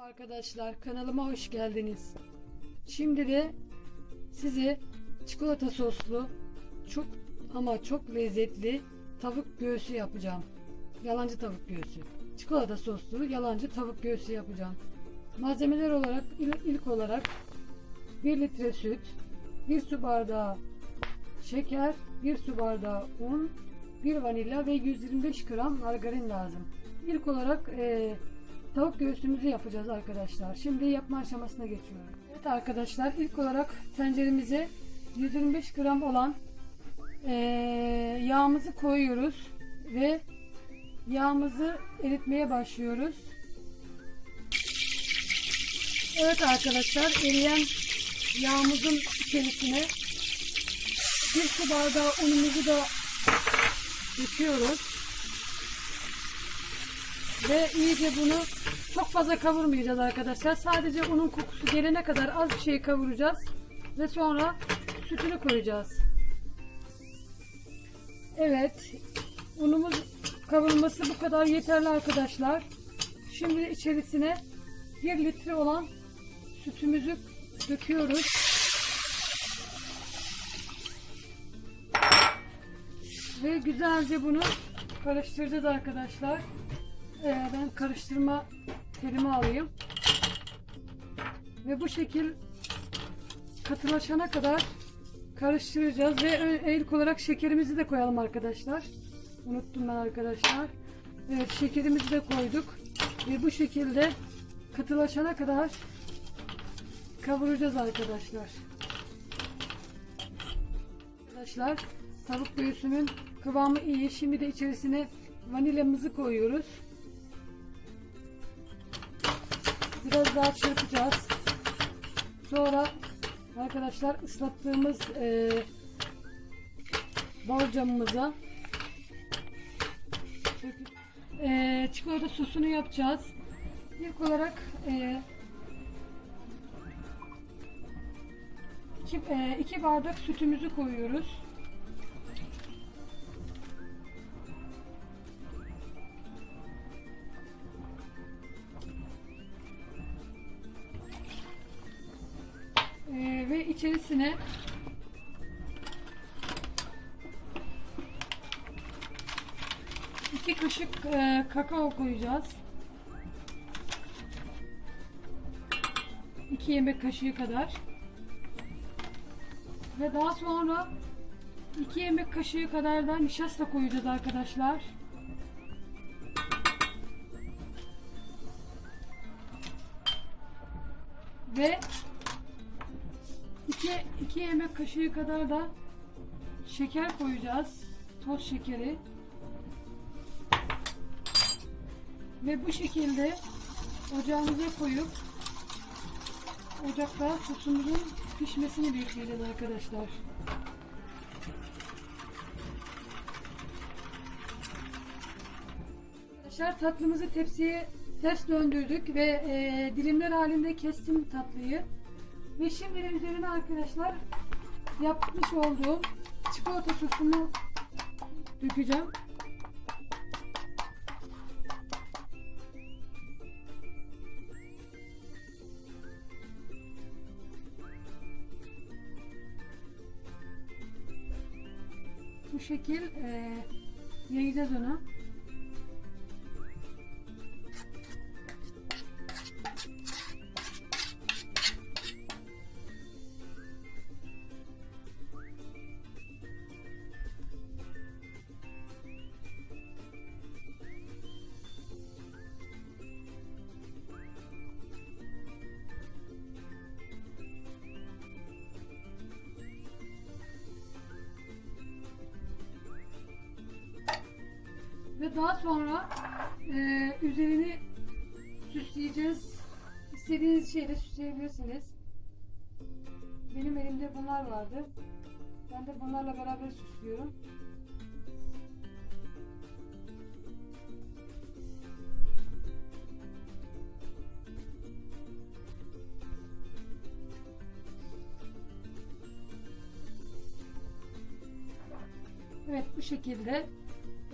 Arkadaşlar kanalıma hoş geldiniz. Şimdi de size çikolata soslu çok ama çok lezzetli tavuk göğsü yapacağım. Yalancı tavuk göğsü. Çikolata soslu yalancı tavuk göğsü yapacağım. Malzemeler olarak il- ilk olarak 1 litre süt, 1 su bardağı şeker, 1 su bardağı un, 1 vanilya ve 125 gram margarin lazım. İlk olarak eee Tavuk göğsümüzü yapacağız arkadaşlar. Şimdi yapma aşamasına geçiyorum. Evet arkadaşlar ilk olarak tenceremize 125 gram olan eee, yağımızı koyuyoruz ve yağımızı eritmeye başlıyoruz. Evet arkadaşlar eriyen yağımızın içerisine bir su bardağı unumuzu da döküyoruz. Ve iyice bunu çok fazla kavurmayacağız arkadaşlar. Sadece unun kokusu gelene kadar az bir şey kavuracağız. Ve sonra sütünü koyacağız. Evet. Unumuz kavurması bu kadar yeterli arkadaşlar. Şimdi içerisine 1 litre olan sütümüzü döküyoruz. Ve güzelce bunu karıştıracağız arkadaşlar. Ee, ben karıştırma terimi alayım. Ve bu şekil katılaşana kadar karıştıracağız ve ilk olarak şekerimizi de koyalım arkadaşlar. Unuttum ben arkadaşlar. Evet şekerimizi de koyduk. Ve bu şekilde katılaşana kadar kavuracağız arkadaşlar. Arkadaşlar tavuk göğsümün kıvamı iyi. Şimdi de içerisine vanilyamızı koyuyoruz. Biraz daha çırpacağız. Sonra arkadaşlar ıslattığımız eee borcamımıza eee çikolata sosunu yapacağız. İlk olarak eee iki, eee, iki bardak sütümüzü koyuyoruz. İçerisine iki kaşık e, kakao koyacağız. İki yemek kaşığı kadar. Ve daha sonra iki yemek kaşığı kadar da nişasta koyacağız arkadaşlar. Ve 2 2 yemek kaşığı kadar da şeker koyacağız. Toz şekeri. Ve bu şekilde ocağımıza koyup ocakta sosumuzun pişmesini bekleyeceğiz arkadaşlar. Arkadaşlar tatlımızı tepsiye ters döndürdük ve e, dilimler halinde kestim tatlıyı. Ve şimdi üzerine arkadaşlar yapmış olduğum çikolata sosunu dökeceğim. Bu şekil e, yayacağız onu. Daha sonra e, üzerini süsleyeceğiz. İstediğiniz şeyle süsleyebilirsiniz. Benim elimde bunlar vardı. Ben de bunlarla beraber süslüyorum. Evet bu şekilde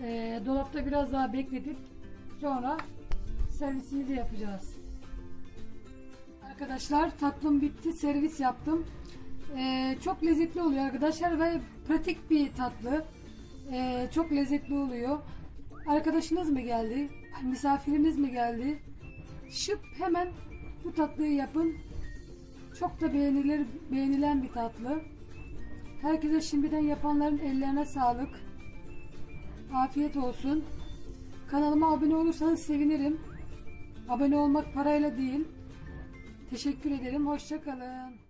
e, dolapta biraz daha bekletip sonra servisimizi yapacağız. Arkadaşlar tatlım bitti. Servis yaptım. Ee, çok lezzetli oluyor arkadaşlar ve pratik bir tatlı. Ee, çok lezzetli oluyor. Arkadaşınız mı geldi? Misafiriniz mi geldi? Şıp hemen bu tatlıyı yapın. Çok da beğenilir, beğenilen bir tatlı. Herkese şimdiden yapanların ellerine sağlık. Afiyet olsun. Kanalıma abone olursanız sevinirim. Abone olmak parayla değil. Teşekkür ederim. Hoşça kalın.